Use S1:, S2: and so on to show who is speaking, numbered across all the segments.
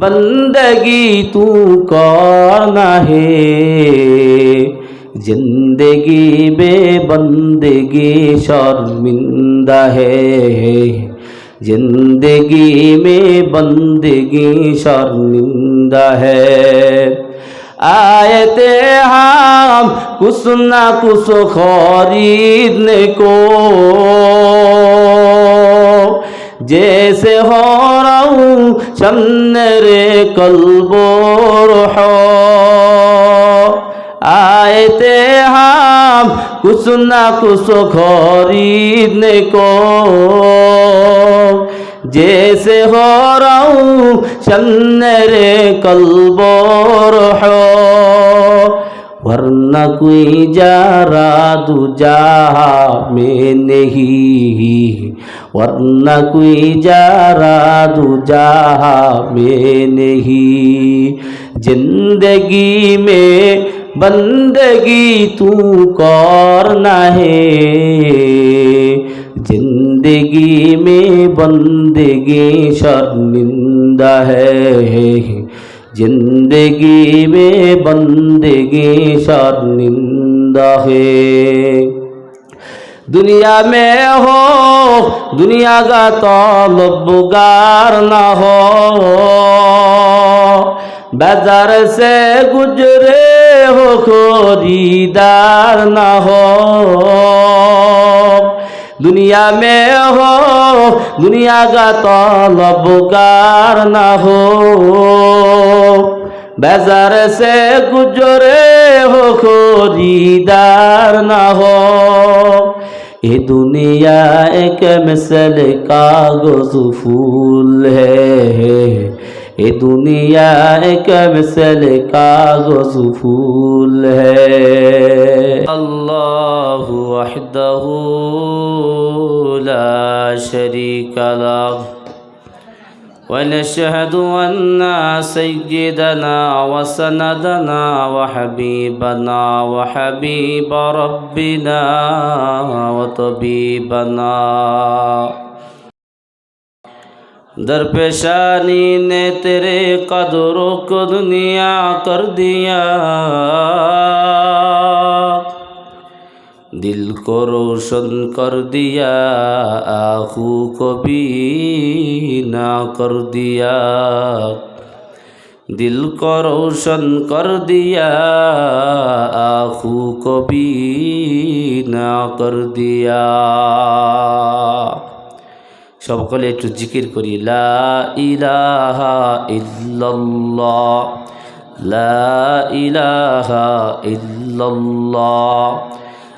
S1: बंदगी तू करना है? ज़िंदगी बे बंदगी शर्मिंदा है। ज़िंदगी में बंदगी शर्मिंदा है। आए थे हम कुछ ना कुछ खरीदने को जैसे हो रहा हूँ चन्नरे कल्बोर हो आए थे हम कुछ ना कुछ खरीदने को जैसे हो रहा हूँ चन्नरे कल्बोर हो वरना कोई जारा दूजा में नहीं। वरना कोई जा जारा दूजा में नहीं। ज़िंदगी में बंदगी तू करना है। ज़िंदगी में बंदगी शर्मिंदा है। ज़िंदगी में बंदगी शर्मिंदा है। दुनिया में हो, दुनिया का तो तलबगार ना हो। बाज़ार से गुजरे हो, खरीदार ना हो। दुनिया में हो दुनिया का तलबगार ना हो बाजार से गुजरे हो खरीदार ना हो ये दुनिया एक मिसल कागज फूल है ये दुनिया एक मिसल कागज फूल है अल्लाह वहदहू ला شريك له. ونشهد أن سيدنا وسندنا وحبيبنا وحبيب ربنا وطبيبنا. در پیشانی نے تیرے قدر کو دنیا کر دیا۔ দিল কো রোশন কর দিয়া, আহু কবি না কর দিয়া। দিল কো রোশন কর দিয়া, আহু কবি না কর দিয়া। সকলে একটু জিকির করি, লা ইলাহা ইল্লাল্লাহ, লা ইলাহা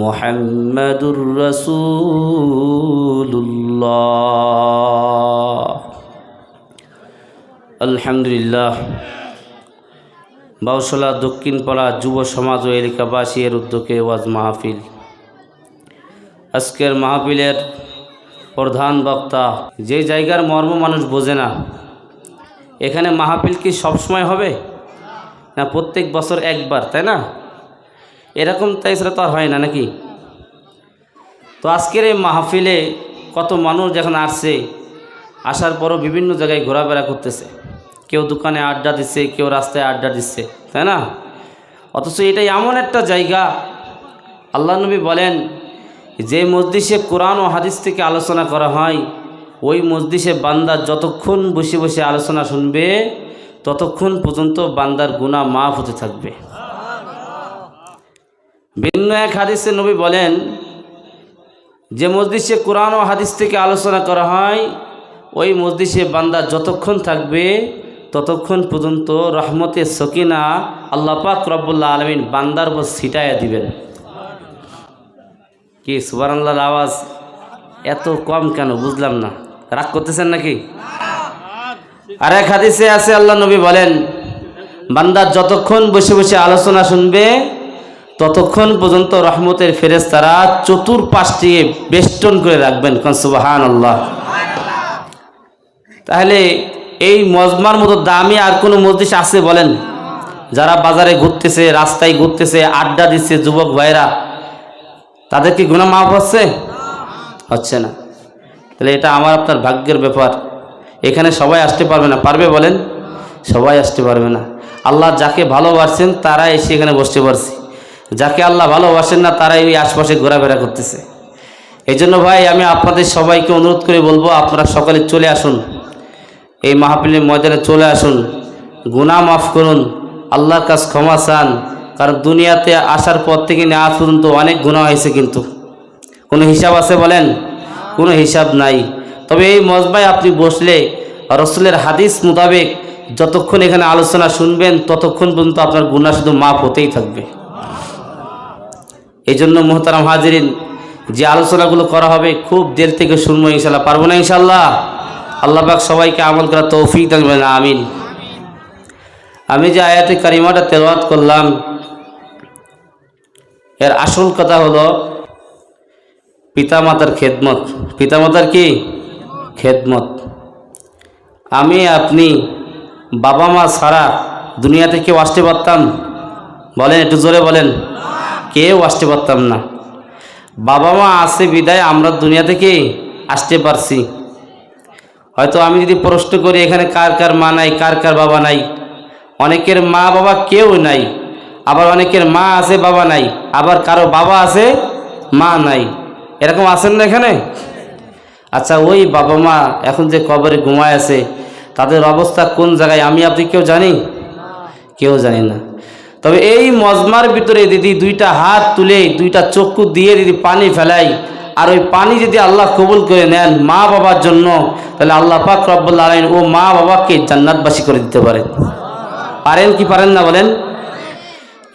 S1: মোহাম্মদুর রসুল্লাহ আলহামদুলিল্লাহ। বাউসলা দক্ষিণপাড়া যুব সমাজ ও এলাকাবাসী এর উদ্যোগে ওয়াজ মাহফিল। আজকের মাহফিলের প্রধান বক্তা, যে জায়গার মর্ম মানুষ বোঝে না, এখানে মাহফিল কি সবসময় হবে? না প্রত্যেক বছর একবার, তাই না? এরকম তাই সেটা তো আর হয় না নাকি? তো আজকের এই মাহফিলে কত মানুষ যখন আসছে, আসার পরও বিভিন্ন জায়গায় ঘোরাফেরা করতেছে। কেউ দোকানে আড্ডা দিচ্ছে, কেউ রাস্তায় আড্ডা দিচ্ছে, তাই না? অথচ এটা এমন একটা জায়গা। আল্লাহ নবী বলেন, যে মসজিষে কোরআন ও হাদিস থেকে আলোচনা করা হয়, ওই মসজিষে বান্দার যতক্ষণ বসে বসে আলোচনা শুনবে, ততক্ষণ পর্যন্ত বান্দার গুণা মাফ হতে থাকবে। ভিন্ন এক হাদিসে নবী বলেন যে মসজিষে কোরআন ও হাদিস থেকে আলোচনা করা হয়, ওই মসজিষে বান্দা যতক্ষণ থাকবে, ততক্ষণ পর্যন্ত রহমতে সকিনা আল্লাহ পাক রব্বুল্লাহ আলমিন বান্দার উপর ছিটাইয়া দিবেন। কি সুবার আল্লাহর আওয়াজ? এত কম কেন? বুঝলাম না। রাগ করতেছেন নাকি? আর এক হাদিসে আছে, আল্লাহ নবী বলেন, বান্দা যতক্ষণ বসে বসে আলোচনা শুনবে ততক্ষণ পর্যন্ত রহমতের ফেরেস্তারা চতুর্পাশটি বেষ্টন করে রাখবেন। কনসুবাহান আল্লাহ তাহলে এই মজমার মতো দামি আর কোনো মসজিদ আছে বলেন? যারা বাজারে ঘুরতেছে, রাস্তায় ঘুরতেছে, আড্ডা দিচ্ছে যুবক ভাইরা তাদের কি গুণা মাফ হচ্ছে? হচ্ছে না। তাহলে এটা আমার, আপনার ভাগ্যের ব্যাপার। এখানে সবাই আসতে পারবে না। পারবে বলেন? সবাই আসতে পারবে না। আল্লাহ যাকে ভালোবাসছেন তারা এসে এখানে বসতে পারছে। যাকে আল্লাহ ভালোবাসেন না, তারাই ওই আশপাশে ঘোরাফেরা করতেছে। এই জন্য ভাই, আমি আপনাদের সবাইকে অনুরোধ করে বলব, আপনারা সকালে চলে আসুন। এই মাহফিলের ময়দানে চলে আসুন। গুনাহ মাফ করুন, আল্লাহর কাছ ক্ষমা চান, কারণ দুনিয়াতে আসার পর থেকে নেওয়া পর্যন্ত অনেক গুণা হয়েছে কিন্তু। কোনো হিসাব আছে বলেন? কোনো হিসাব নাই। তবে এই মজবায় আপনি বসলে রসুলের হাদিস মোতাবেক যতক্ষণ এখানে আলোচনা শুনবেন, ততক্ষণ পর্যন্ত আপনার গুণা শুধু মাফ হতেই থাকবে। এই জন্য মোহতারাম হাজিরিন, যে আলোচনাগুলো করা হবে খুব দের থেকে শুনব ইনশাল্লাহ পারব না ইনশাল্লাহ আল্লাহ পাক সবাইকে আমল করা তৌফিক থাকবেন আমিন। আমি যে আয়াতে কারিমাটা তেলাওয়াত করলাম, এর আসল কথা হলো পিতামাতার খেদমত। পিতামাতার কি? খেদমত। আমি আপনি বাবা মা ছাড়া দুনিয়াতে কেউ আসতে পারতাম? বলেন, একটু জোরে বলেন। কেউ আসতে পারতাম না। বাবা মা আছে, বিদায়, আমরা দুনিয়া থেকে আসতে পারছি। হয়তো আমি যদি প্রশ্ন করি, এখানে কার কার মা নাই, কার কার বাবা নাই? অনেকের মা বাবা কেউ নাই, আবার অনেকের মা আছে, বাবা নাই, আবার কারও বাবা আছে, মা নাই। এরকম আছেন না এখানে? আচ্ছা ওই বাবা মা এখন যে কবরে ঘুমায় আছে, তাদের অবস্থা কোন জায়গায়, আমি আপনি কেউ জানি? কেউ জানি না। তবে এই মজমার ভিতরে দিদি দুইটা হাত তুলে, দুইটা চক্ষু দিয়ে দিদি পানি ফেলাই, আর ওই পানি যদি আল্লাহ কবুল করে নেন মা বাবার জন্য, তাহলে আল্লাহ পাক রব্বুল আলমিন ও মা বাবাকে জান্নাতবাসী করে দিতে পারেন পারেন কি পারেন না বলেন?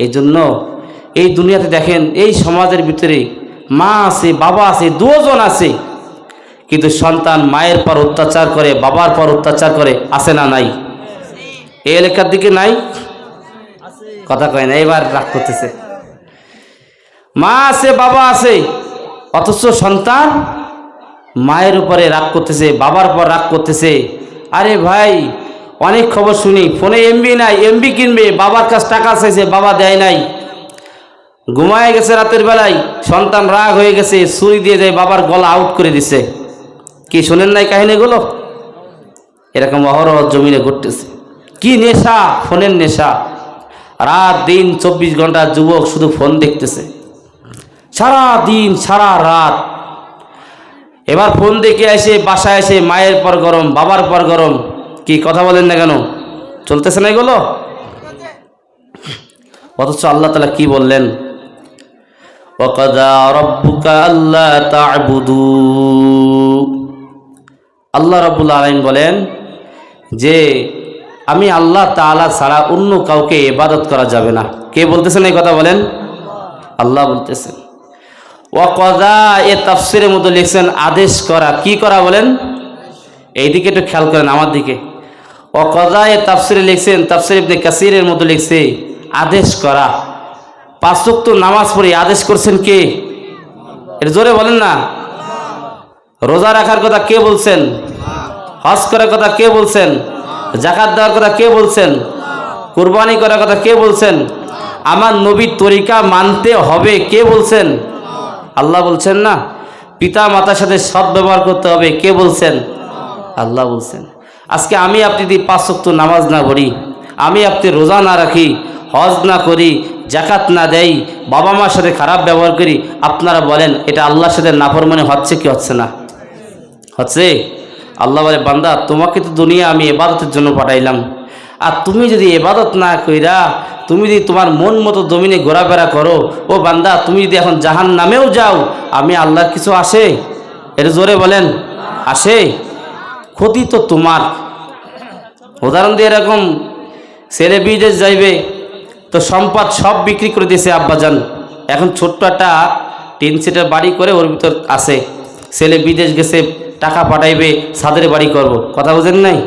S1: এই জন্য এই দুনিয়াতে দেখেন, এই সমাজের ভিতরে মা আছে, বাবা আছে, দুজন আছে, কিন্তু সন্তান মায়ের পর অত্যাচার করে, বাবার পর অত্যাচার করে, আছে না নাই? এই এলাকার দিকে নাই? কথা কয় না এবার রাগ করতেছে। মা আছে, বাবা আছে, অথচ সন্তান মায়ের উপরে রাগ করতেছে, বাবার পর রাগ করতেছে। আরে ভাই, অনেক খবর শুনি, ফোনে এমবি নাই এমবি কিনবে, বাবার কাছে টাকা চাইছে, বাবা দেয় নাই। ঘুমায় গেছে রাতের বেলায়, সন্তান রাগ হয়ে গেছে, ছুরি দিয়ে যায়, বাবার গলা আউট করে দিছে। কি শোনেন নাই কাহিনীগুলো? এরকম অহরহ জমিনে ঘটতেছে। কি নেশা? ফোনের নেশা। রাত দিন চব্বিশ ঘণ্টা যুবক শুধু ফোন দেখতেছে। সারা দিন, সারা রাত। এবার ফোন দেখে এসে বাসায় এসে মায়ের পর গরম, বাবার পর গরম। কি কথা বলেন না কেন? চলতেছে না এগুলো? অথচ আল্লাহ তালা কি বললেন? আল্লাহ রবুল্লা আলম বলেন যে আমি আল্লাহ তাআলা ছাড়া অন্য কাউকে এবাদত করা যাবে না। কে বলতেছেন এই কথা বলেন? আল্লাহ বলতেছেন। ওয়াকদা এ তাফসিরের মধ্যে লিখছেন, আদেশ করা। কি করা বলেন? এইদিকে একটু খেয়াল করেন আমার দিকে। ওয়াকদা এ তাফসিরে লিখছেন, তাফসির ইবনে কাসিরের মধ্যে লিখছে, আদেশ করা। পাঁচক্ত নামাজ পড়ে আদেশ করছেন কে? এটা জোরে বলেন না। রোজা রাখার কথা কে বলছেন? হজ করার কথা কে বলছেন? জাকাত দেওয়ার কথা কে বলছেন? কুরবানি করার কথা কে বলছেন? আমার নবীর তরিকা মানতে হবে, কে বলছেন? আল্লাহ বলছেন না। পিতা মাতার সাথে সৎ ব্যবহার করতে হবে, কে বলছেন? আল্লাহ বলছেন। আজকে আমি আপনি যদি পাঁচ শক্ত নামাজ না পড়ি, আমি আপনি রোজা না রাখি, হজ না করি, জাকাত না দেই, বাবা মার সাথে খারাপ ব্যবহার করি, আপনারা বলেন, এটা আল্লাহর সাথে নাফরমানি হচ্ছে কি হচ্ছে না? হচ্ছে? আল্লাহ বলে, বান্দা, তোমাকে তো দুনিয়া আমি এবাদতের জন্য পাঠাইলাম। আর তুমি যদি এবাদত না কইরা, তুমি যদি তোমার মন মতো জমিনে ঘোরাফেরা করো, ও বান্দা, তুমি যদি এখন জাহান নামেও যাও, আমি আল্লাহর কিছু আসে? এটা জোরে বলেন, আসে? ক্ষতি তো তোমার। উদাহরণ দিয়ে এরকম, ছেলে বিদেশ যাইবে, তো সম্পদ সব বিক্রি করে দিয়েছে আব্বাজান। এখন ছোট্ট একটা টিন সেটের বাড়ি করে ওর ভিতর আছে। ছেলে বিদেশ গেছে টাকা পাঠাইবে সাদের বাড়ি করব। কথা বুঝেন নাই?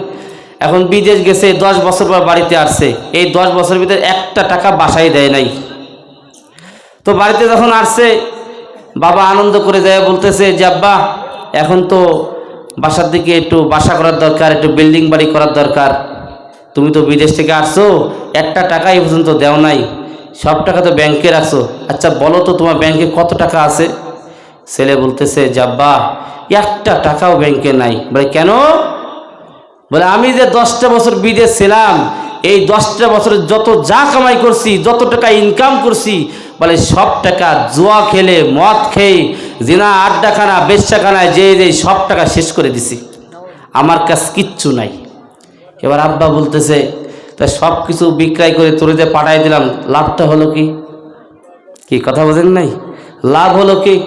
S1: এখন বিদেশ গেছে, দশ বছর পর বাড়িতে আসছে। এই দশ বছর ভিতরে একটা টাকা বাসায় দেয় নাই। তো বাড়িতে যখন আসছে, বাবা আনন্দ করে যায়, বলতেছে যে, আব্বা, এখন তো বাসার দিকে একটু বাসা করার দরকার, একটু বিল্ডিং বাড়ি করার দরকার। তুমি তো বিদেশ থেকে আসছো, একটা টাকা এই পর্যন্ত দেও নাই। সব টাকা তো ব্যাংকে রাখছো। আচ্ছা বলো তো তোমার ব্যাংকে কত টাকা আছে? ছেলে বলতেছে জাব্বা একটা টাকাও ব্যাংকে নাই। বলে, কেন? বলে, আমি যে দশটা বছর বিদেশ ছিলাম, এই দশটা বছরে যত যা কামাই করছি, যত টাকা ইনকাম করছি, বলে, সব টাকা জুয়া খেলে, মদ খেয়ে, জিনা আড্ডাখানা, বেশ্যাখানায় যে যে সব টাকা শেষ করে দিছি। আমার কাছে কিচ্ছু নাই। এবার আব্বা বলতেছে, তা সব কিছু বিক্রয় করে তোরে পাঠাই দিলাম, লাভটা হলো কি? কি, কথা বোঝেন নাই? লাভ হলো কি?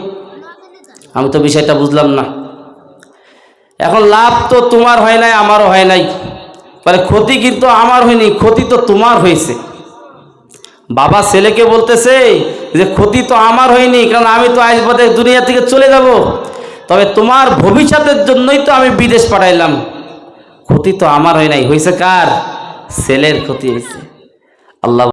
S1: আমি তো বিষয়টা বুঝলাম না। এখন লাভ তো তোমার হয় নাই, আমারও হয় নাই। মানে ক্ষতি কিন্তু আমার হয়নি, ক্ষতি তো তোমার হয়েছে। বাবা ছেলেকে বলতেছে যে, ক্ষতি তো আমার হয়নি, কারণ আমি তো আজ বাদে দুনিয়া থেকে চলে যাব। তবে তোমার ভবিষ্যতের জন্যই তো আমি বিদেশ পাঠাইলাম। ক্ষতি তো আমার হয় নাই। হয়েছে কার? ছেলের ক্ষতি হয়েছে। আল্লাহ